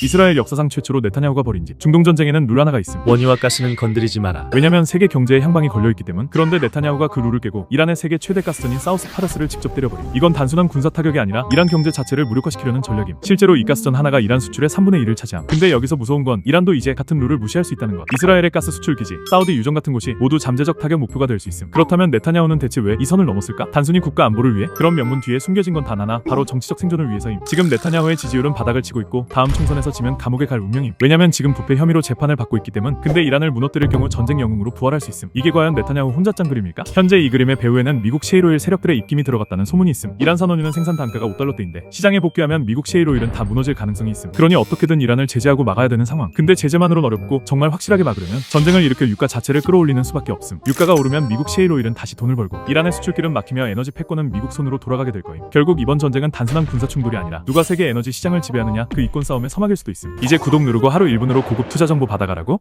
이스라엘 역사상 최초로 네타냐후가 벌인 집 중동 전쟁에는 룰 하나가 있음. 원유와 가스는 건드리지 마라. 왜냐면 세계 경제의 향방이 걸려 있기 때문. 그런데 네타냐후가 그 룰을 깨고 이란의 세계 최대 가스전인 사우스 파르스를 직접 때려버림. 이건 단순한 군사 타격이 아니라 이란 경제 자체를 무력화시키려는 전략임. 실제로 이 가스전 하나가 이란 수출의 3분의 1을 차지함. 근데 여기서 무서운 건 이란도 이제 같은 룰을 무시할 수 있다는 것. 이스라엘의 가스 수출 기지, 사우디 유정 같은 곳이 모두 잠재적 타격 목표가 될 수 있음. 그렇다면 네타냐후는 대체 왜 이 선을 넘었을까? 단순히 국가 안보를 위해? 그런 명분 뒤에 숨겨진 건 단 하나, 바로 정치적 생존을 위해서임. 지금 네타냐후의 지지율은 바닥을 치고 있고 다음 총선에서 지면 감옥에 갈 운명임. 왜냐면 지금 부패 혐의로 재판을 받고 있기 때문. 근데 이란을 무너뜨릴 경우 전쟁 영웅으로 부활할 수 있음. 이게 과연 네타냐후 혼자 짠 그림일까? 현재 이 그림의 배후에는 미국 셰일오일 세력들의 입김이 들어갔다는 소문이 있음. 이란 산원유는 생산 단가가 5달러대인데 시장에 복귀하면 미국 셰일오일은 다 무너질 가능성이 있음. 그러니 어떻게든 이란을 제재하고 막아야 되는 상황. 근데 제재만으로는 어렵고 정말 확실하게 막으려면 전쟁을 일으켜 유가 자체를 끌어올리는 수밖에 없음. 유가가 오르면 미국 셰일오일은 다시 돈을 벌고 이란의 수출길은 막히며 에너지 패권은 미국 손으로 돌아가게 될 거임. 결국 이번 전쟁은 단순한 군사 충돌이 아니라 누가 세계 에너지 시장을 지배하느냐 그 이권 싸움의 서막일 수도 있음. 이제 구독 누르고 하루 1분으로 고급 투자 정보 받아가라고?